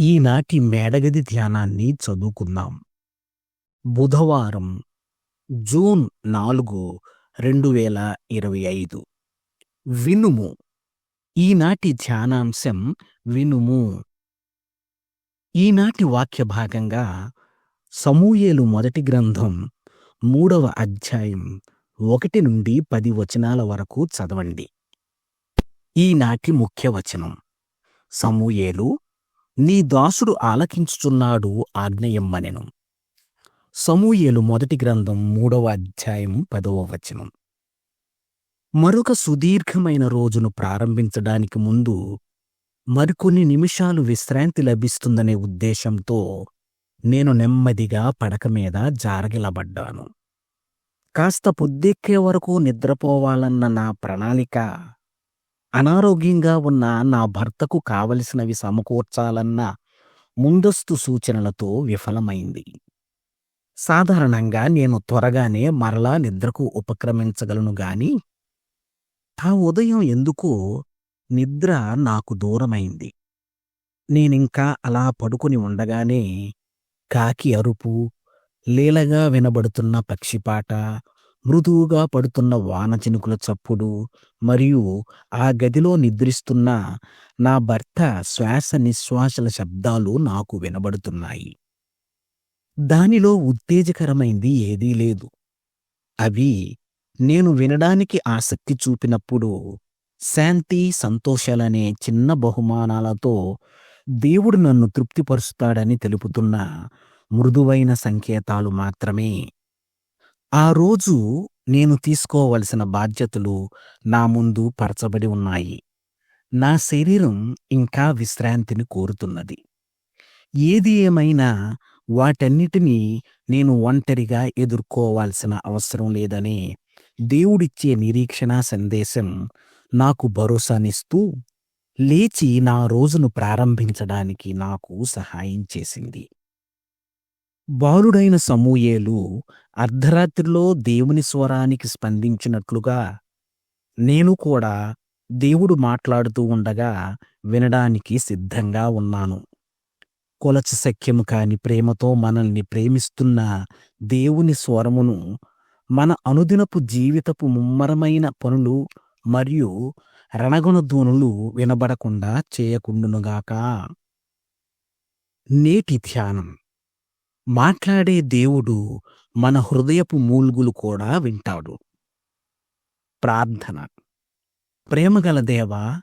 ఈనాటి మేడగది ధ్యానాన్ని చదువుకుందాం. బుధవారం జూన్ నాలుగు రెండు వేల ఇరవై ఐదు. వినుము. ఈనాటి ధ్యానాంశం వినుము. ఈనాటి వాక్య భాగంగా సమూయేలు మొదటి గ్రంథం మూడవ అధ్యాయం ఒకటి నుండి పది వచనాల వరకు చదవండి. ఈనాటి ముఖ్య వచనం సమూయేలు నీ దాసుడు ఆలకించుచున్నాడు ఆజ్ఞయమ్మనెను సమూయేలు మొదటి గ్రంథం మూడవ అధ్యాయం పదవ వచనం. మరొక సుదీర్ఘమైన రోజును ప్రారంభించడానికి ముందు మరికొన్ని నిమిషాలు విశ్రాంతి లభిస్తుందనే ఉద్దేశంతో నేను నెమ్మదిగా పడక మీద జారగిలబడ్డాను. కాస్త పొద్దెక్కే వరకు నిద్రపోవాలన్న నా ప్రణాళిక అనారోగ్యంగా ఉన్న నా భర్తకు కావలసినవి సమకూర్చాలన్న ముందస్తు సూచనలతో విఫలమైంది. సాధారణంగా నేను త్వరగానే మరలా నిద్రకు ఉపక్రమించగలను గాని ఆ ఉదయం ఎందుకో నిద్ర నాకు దూరమైంది. నేనింకా అలా పడుకుని ఉండగానే కాకి అరుపు లీలగా వినబడుతున్న పక్షిపాట మృదువుగా పడుతున్న వాన చినుకుల చప్పుడు మరియు ఆ గదిలో నిద్రిస్తున్న నా భర్త శ్వాస నిశ్వాసల శబ్దాలు నాకు వినబడుతున్నాయి. దానిలో ఉత్తేజకరమైంది ఏదీ లేదు. అవి నేను వినడానికి ఆసక్తి చూపినప్పుడు శాంతి సంతోషాలనే చిన్న బహుమానాలతో దేవుడు నన్ను తృప్తిపరుస్తాడని తెలుపుతున్న మృదువైన సంకేతాలు మాత్రమే ఆ రోజు నేను తీసుకోవలసిన బాధ్యతలు నా ముందు పరచబడి ఉన్నాయి. నా శరీరం ఇంకా విశ్రాంతిని కోరుతున్నది. ఏది ఏమైనా వాటన్నిటినీ నేను ఒంటరిగా ఎదుర్కోవాల్సిన అవసరం లేదనే దేవుడిచ్చే నిరీక్షణ సందేశం నాకు భరోసానిస్తూ లేచి నా రోజును ప్రారంభించడానికి నాకు సహాయం చేసింది. బాలుడైన సమూయేలు అర్ధరాత్రిలో దేవుని స్వరానికి స్పందించినట్లుగా నేను కూడా దేవుడు మాట్లాడుతూ ఉండగా వినడానికి సిద్ధంగా ఉన్నాను. కొలచ సఖ్యము కాని ప్రేమతో మనల్ని ప్రేమిస్తున్న దేవుని స్వరమును మన అనుదినపు జీవితపు ముమ్మరమైన పనులు మరియు రణగుణ ధ్వనులు వినబడకుండా చేయకుండునుగాక. నేటి ధ్యానం. మాట్లాడే దేవుడు మన హృదయపు మూల్గులు కూడా వింటాడు. ప్రార్థన. ప్రేమగల దేవా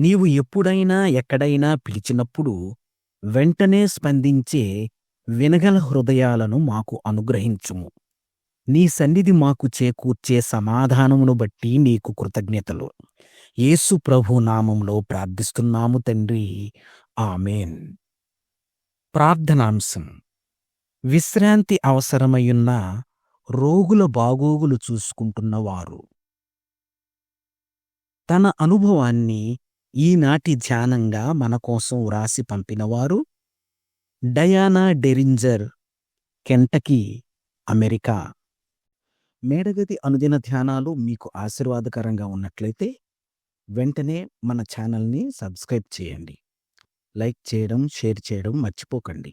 నీవు ఎప్పుడైనా ఎక్కడైనా పిలిచినప్పుడు వెంటనే స్పందించే వినగల హృదయాలను మాకు అనుగ్రహించుము. నీ సన్నిధి మాకు చేకూర్చే సమాధానమును బట్టి నీకు కృతజ్ఞతలు. యేసు ప్రభు నామంలో ప్రార్థిస్తున్నాము తండ్రి. ఆమెన్. ప్రార్థనాంశం. విశ్రాంతి అవసరమయ్యున్న రోగుల బాగోగులు చూసుకుంటున్నవారు తన అనుభవాన్ని ఈనాటి ధ్యానంగా మనకోసం వ్రాసి పంపినవారు డయానా డెరింజర్ కెంటకీ అమెరికా. మేడగది అనుదిన ధ్యానాలు మీకు ఆశీర్వాదకరంగా ఉన్నట్లయితే వెంటనే మన ఛానల్ని సబ్స్క్రైబ్ చేయండి. లైక్ చేయడం షేర్ చేయడం మర్చిపోకండి.